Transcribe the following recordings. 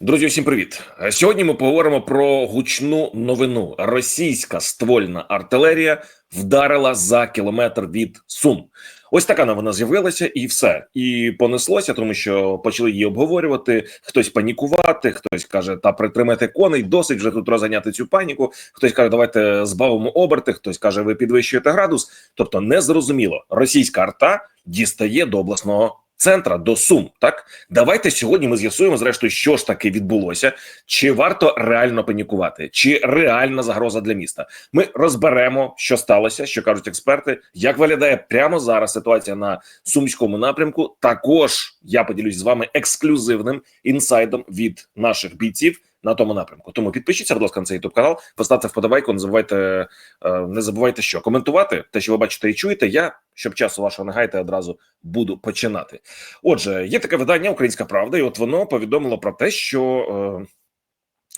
Друзі, всім привіт! Сьогодні ми поговоримо про гучну новину. Російська ствольна артилерія вдарила за кілометр від Сум. Ось така новина з'явилася, і все. І понеслося, тому що почали її обговорювати. Хтось панікувати, хтось каже, та притримайте коней, досить вже тут розганяти цю паніку. Хтось каже, давайте збавимо оберти. Хтось каже, ви підвищуєте градус. Тобто, незрозуміло, російська арта дістає до обласного центра до Сум. Так давайте сьогодні ми з'ясуємо, зрештою, що ж таки відбулося, чи варто реально панікувати, чи реальна загроза для міста. Ми розберемо, що сталося, що кажуть експерти, як виглядає прямо зараз ситуація на сумському напрямку. Також я поділюсь з вами ексклюзивним інсайдом від наших бійців. На тому напрямку, тому підпишіться, будь ласка, на цей youtube канал, поставте вподобайку. Не забувайте, е, не забувайте, що коментувати те, що ви бачите і чуєте. Я щоб часу вашого не гайте, одразу буду починати. Отже, є таке видання Українська Правда, і от воно повідомило про те, що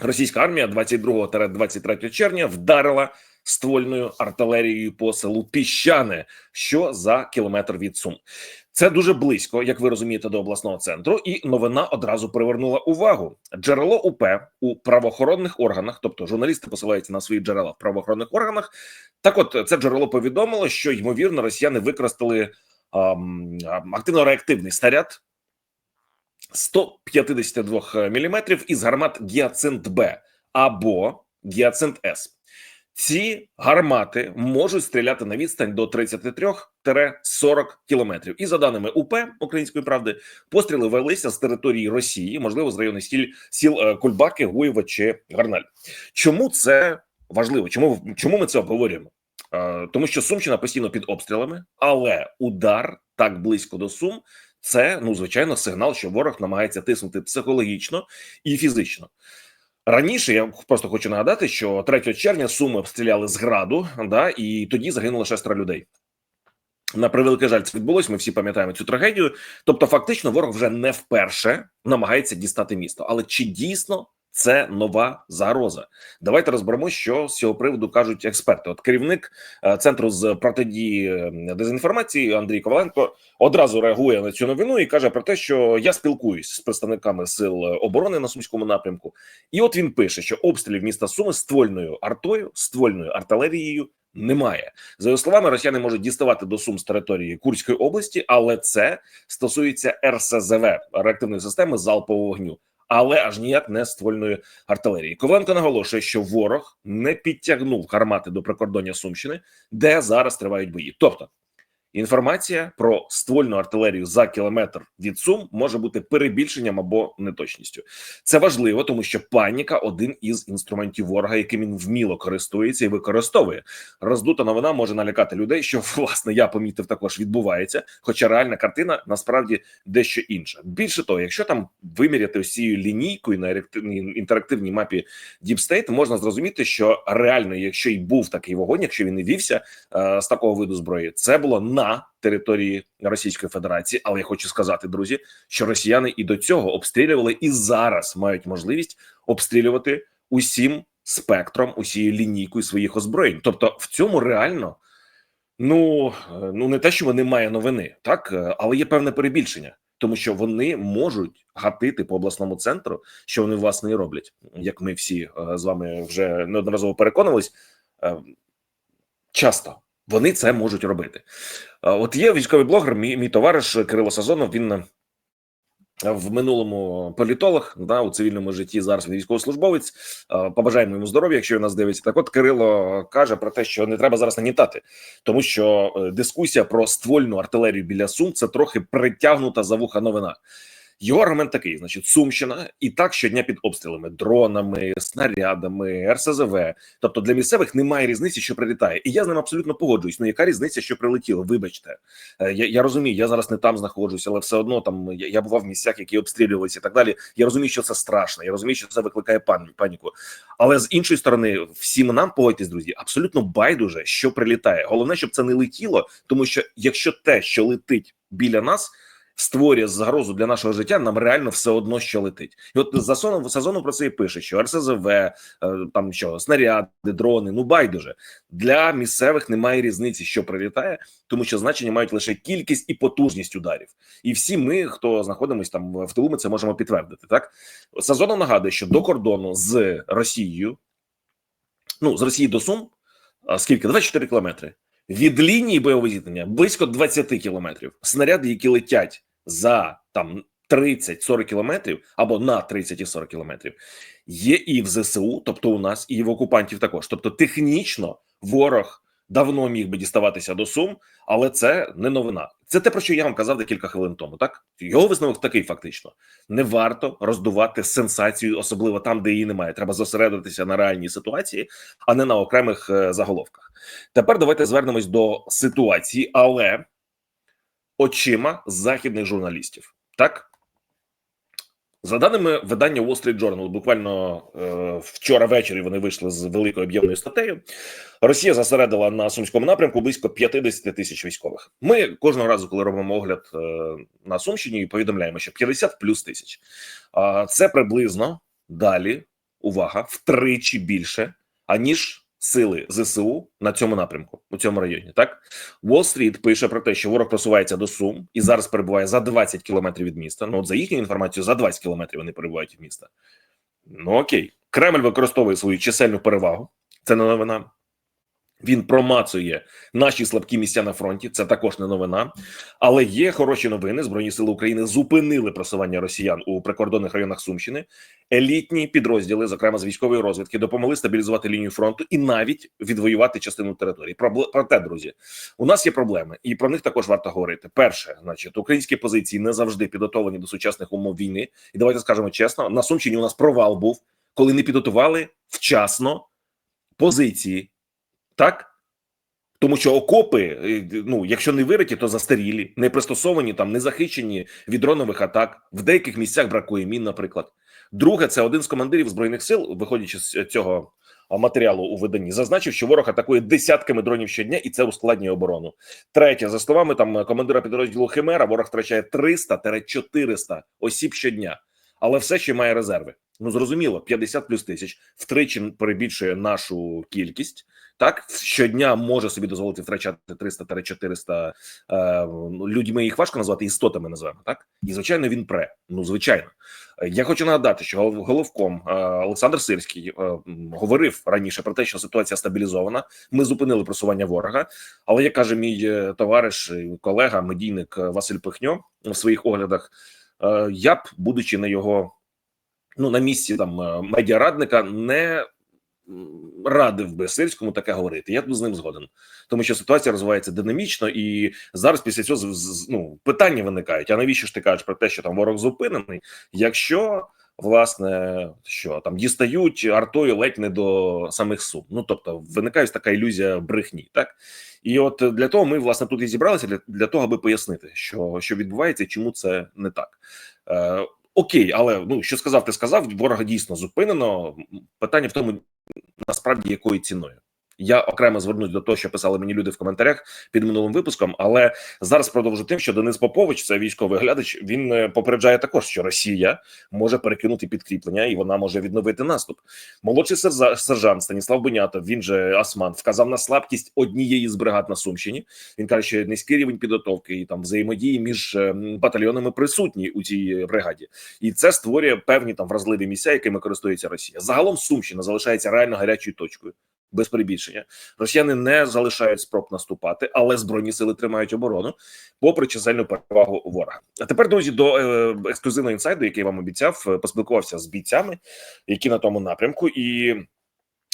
е, російська армія 22-23 червня вдарила ствольною артилерією по селу Піщане, що за кілометр від Сум. Це дуже близько, як ви розумієте, до обласного центру, і новина одразу привернула увагу. Джерело УП у правоохоронних органах, тобто журналісти посилаються на свої джерела в правоохоронних органах. Так, от це джерело повідомило, що ймовірно росіяни використали ам, активно реактивний снаряд 152 мм із гармат Гіацинт Б або Гіацинт С. Ці гармати можуть стріляти на відстань до 33-40 кілометрів. І за даними УП Української правди, постріли велися з території Росії, можливо, з районних сіл сіл е, Кульбаки, Гуєва чи Гарналь. Чому це важливо? Чому чому ми це обговорюємо? Е, тому що Сумщина постійно під обстрілами, але удар так близько до Сум. Це ну звичайно сигнал, що ворог намагається тиснути психологічно і фізично. Раніше я просто хочу нагадати, що 3 червня суми обстріляли з граду, да, і тоді загинуло шестеро людей. На превеликий жаль, це відбулось. Ми всі пам'ятаємо цю трагедію. Тобто, фактично, ворог вже не вперше намагається дістати місто. Але чи дійсно це нова загроза? Давайте розберемо, що з цього приводу кажуть експерти. От керівник е, центру з протидії дезінформації Андрій Коваленко одразу реагує на цю новину і каже про те, що я спілкуюсь з представниками сил оборони на сумському напрямку, і от він пише, що обстрілів міста Суми ствольною артою, ствольною артилерією. Немає за його словами, росіяни можуть діставати до сум з території Курської області, але це стосується РСЗВ реактивної системи залпового вогню але аж ніяк не ствольної артилерії. Ковенко наголошує, що ворог не підтягнув гармати до прикордоння Сумщини, де зараз тривають бої. Тобто Інформація про ствольну артилерію за кілометр від сум може бути перебільшенням або неточністю. Це важливо, тому що паніка один із інструментів ворога, яким він вміло користується і використовує. Роздута новина може налякати людей, що власне я помітив також відбувається. Хоча реальна картина насправді дещо інша. Більше того, якщо там виміряти ось цією лінійкою на інтерактивній мапі Deep State, можна зрозуміти, що реально, якщо й був такий вогонь, якщо він не вівся е, з такого виду зброї, це було на території Російської Федерації. Але я хочу сказати, друзі, що росіяни і до цього обстрілювали і зараз мають можливість обстрілювати усім спектром, усією лінійкою своїх озброєнь. Тобто, в цьому реально ну ну не те, що вони мають новини, так але є певне перебільшення. Тому що вони можуть гатити по обласному центру, що вони власне і роблять, як ми всі е, з вами вже неодноразово переконувались, е, часто вони це можуть робити. От є військовий блогер, мій, мій товариш Кирило Сазонов. Він е, в минулому політолог да у цивільному житті зараз він військовослужбовець. Побажаємо йому здоров'я, якщо він нас дивиться. Так, от Кирило каже про те, що не треба зараз нагнітати, тому що е, дискусія про ствольну артилерію біля Сум це трохи притягнута за вуха новина. Його аргумент такий: значить, Сумщина і так щодня під обстрілами, дронами, снарядами, РСЗВ. Тобто для місцевих немає різниці, що прилітає, і я з ним абсолютно погоджуюсь. Ну яка різниця, що прилетіло? Вибачте, е, я я розумію, я зараз не там знаходжуся, але все одно там я, я бував в місцях, які обстрілювалися і так далі. Я розумію, що це страшно. Я розумію, що це викликає паніку. Але з іншої сторони, всім нам погодьтесь, друзі, абсолютно байдуже, що прилітає. Головне, щоб це не летіло, тому що якщо те, що летить біля нас створює загрозу для нашого життя, нам реально все одно що летить. І от за сезоном сезону про це і пише, що РСЗВ, е, там що снаряди, дрони, ну байдуже для місцевих немає різниці, що прилітає, тому що значення мають лише кількість і потужність ударів. І всі ми, хто знаходимося там в тилу, ми це можемо підтвердити. Так сезоном нагадує, що до кордону з Росією, ну з Росії до Сум, скільки 24 кілометри. Від лінії бойового зіткнення близько 20 кілометрів. Снаряди, які летять за там 30-40 кілометрів або на 30 і 40 кілометрів, є і в ЗСУ, тобто у нас, і в окупантів також. Тобто, технічно ворог давно міг би діставатися до Сум, але це не новина. Це те, про що я вам казав декілька хвилин тому. Так його висновок такий, фактично: не варто роздувати сенсацію, особливо там, де її немає. Треба зосередитися на реальній ситуації, а не на окремих е, заголовках. Тепер давайте звернемось до ситуації, але очима західних журналістів. Так за даними видання Wall Street Journal, буквально е, вчора ввечері вони вийшли з великою об'ємною статтею. Росія зосередила на сумському напрямку близько 50 тисяч військових. Ми кожного разу, коли робимо огляд е, на Сумщині, повідомляємо, що 50 плюс тисяч. А це приблизно далі увага втричі більше аніж сили ЗСУ на цьому напрямку у цьому районі. Так Wall Street пише про те, що ворог просувається до Сум і зараз перебуває за 20 кілометрів від міста. Ну от за їхню інформацію, за 20 кілометрів вони перебувають від міста. Ну окей, Кремль використовує свою чисельну перевагу. Це не новина. Він промацує наші слабкі місця на фронті. Це також не новина, але є хороші новини. Збройні сили України зупинили просування росіян у прикордонних районах Сумщини. Елітні підрозділи, зокрема з військової розвідки, допомогли стабілізувати лінію фронту і навіть відвоювати частину території. Проте, друзі, у нас є проблеми, і про них також варто говорити. Перше, значить, українські позиції не завжди підготовлені до сучасних умов війни. І давайте скажемо чесно: на Сумщині у нас провал був, коли не підготували вчасно позиції. Так тому що окопи, е, ну якщо не вириті, то застарілі, не пристосовані там, не захищені від дронових атак. В деяких місцях бракує мін. Наприклад, друге, це один з командирів збройних сил, виходячи з цього матеріалу у виданні, зазначив, що ворог атакує десятками дронів щодня, і це ускладнює оборону. Третє, за словами там командира підрозділу Химера, ворог втрачає 300-400 осіб щодня, але все ще має резерви. Ну зрозуміло, 50 плюс тисяч втричі перебільшує нашу кількість. Так щодня може собі дозволити втрачати 300-400 е, людьми. Їх важко назвати істотами. Називаємо так, і звичайно, він пре. Ну звичайно, я хочу нагадати, що головком е, Олександр Сирський е, говорив раніше про те, що ситуація стабілізована. Ми зупинили просування ворога. Але як каже мій е, товариш, колега, медійник Василь Пихньо в своїх оглядах, е, я б, будучи на його ну на місці там е, медіарадника, не радив би сирському таке говорити. Я тут з ним згоден, тому що ситуація розвивається динамічно, і зараз після цього ну, питання виникають: а навіщо ж ти кажеш про те, що там ворог зупинений? Якщо власне що там дістають артою ледь не до самих сум. Ну тобто виникає така ілюзія брехні, так і от для того ми власне тут і зібралися для, для того, аби пояснити, що що відбувається і чому це не так. Е, Окей, але ну що сказав, ти сказав, ворога дійсно зупинено. Питання в тому, насправді якою ціною. Я окремо звернусь до того, що писали мені люди в коментарях під минулим випуском. Але зараз продовжу тим, що Денис Попович, це військовий глядач. Він е, попереджає також, що Росія може перекинути підкріплення і вона може відновити наступ. Молодший сержант Станіслав Бенятов, він же Асман, вказав на слабкість однієї з бригад на Сумщині. Він каже, що низький рівень підготовки і там взаємодії між е, батальйонами присутні у цій бригаді, і це створює певні там вразливі місця, якими користується Росія. Загалом Сумщина залишається реально гарячою точкою без перебільшення. Росіяни не залишають спроб наступати, але збройні сили тримають оборону, попри чисельну перевагу ворога. А тепер друзі, до е, ексклюзивного інсайду, який я вам обіцяв, е, поспілкувався з бійцями, які на тому напрямку, і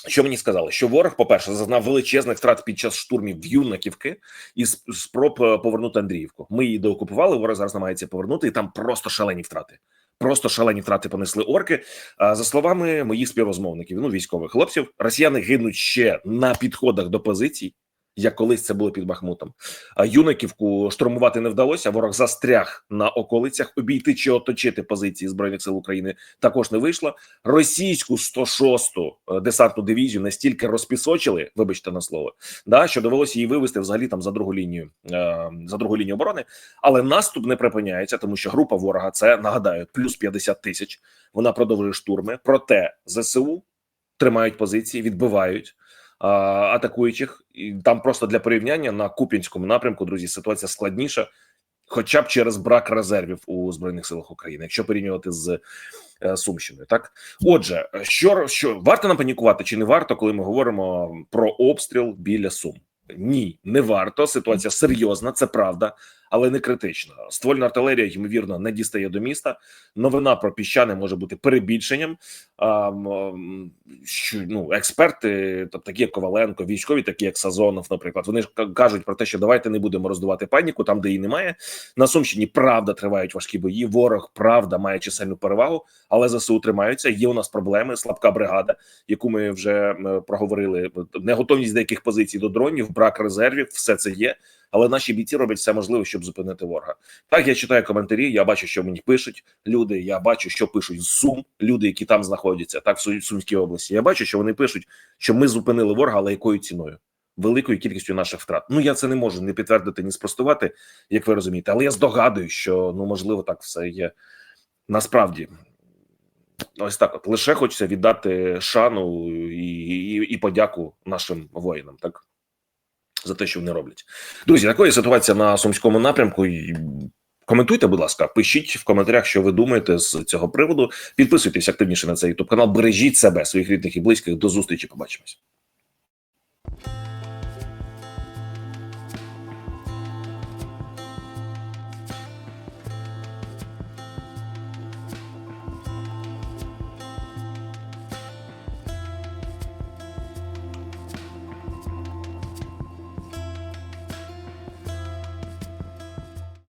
що мені сказали, що ворог, по перше, зазнав величезних втрат під час штурмів юнаківки і спроб е, повернути Андріївку. Ми її доокупували. Ворог зараз намагається повернути, і там просто шалені втрати. Просто шалені втрати понесли орки. А за словами моїх співрозмовників, ну військових хлопців, росіяни гинуть ще на підходах до позицій. Як колись це було під Бахмутом. А Юнаківку штурмувати не вдалося. Ворог застряг на околицях. Обійти чи оточити позиції збройних сил України також не вийшло. Російську 106-ту е, десантну дивізію настільки розпісочили, вибачте на слово, да що довелося її вивести взагалі там за другу лінію е, за другу лінію оборони. Але наступ не припиняється, тому що група ворога це нагадаю плюс 50 тисяч. Вона продовжує штурми. Проте ЗСУ тримають позиції, відбивають атакуючих. І там просто для порівняння на Куп'янському напрямку, друзі, ситуація складніша, хоча б через брак резервів у збройних силах України, якщо порівнювати з е, Сумщиною. Так, отже, що, що варто нам панікувати чи не варто, коли ми говоримо про обстріл біля Сум? Ні, не варто. Ситуація серйозна, це правда, але не критична. Ствольна артилерія, ймовірно, не дістає до міста. Новина про піщани може бути перебільшенням. А, що, ну, експерти, тобто такі як Коваленко, військові, такі як Сазонов, наприклад, вони ж кажуть про те, що давайте не будемо роздувати паніку там, де її немає. На Сумщині правда тривають важкі бої. Ворог правда має чисельну перевагу, але ЗСУ тримаються. Є у нас проблеми. Слабка бригада, яку ми вже проговорили. Неготовність деяких позицій до дронів, брак резервів, все це є. Але наші бійці роблять все можливе, щоб зупинити ворога. Так я читаю коментарі. Я бачу, що мені пишуть люди. Я бачу, що пишуть з Сум, люди, які там знаходяться, так в Сумській області. Я бачу, що вони пишуть, що ми зупинили ворога, але якою ціною? Великою кількістю наших втрат. Ну я це не можу ні підтвердити, ні спростувати, як ви розумієте. Але я здогадую, що ну можливо так все є насправді. Ось так, от лише хочеться віддати шану і, і, і подяку нашим воїнам, так за те, що вони роблять. Друзі, такої ситуація на сумському напрямку. Коментуйте, будь ласка, пишіть в коментарях, що ви думаєте з цього приводу. Підписуйтесь активніше на цей ютуб канал. Бережіть себе, своїх рідних і близьких. До зустрічі. Побачимось.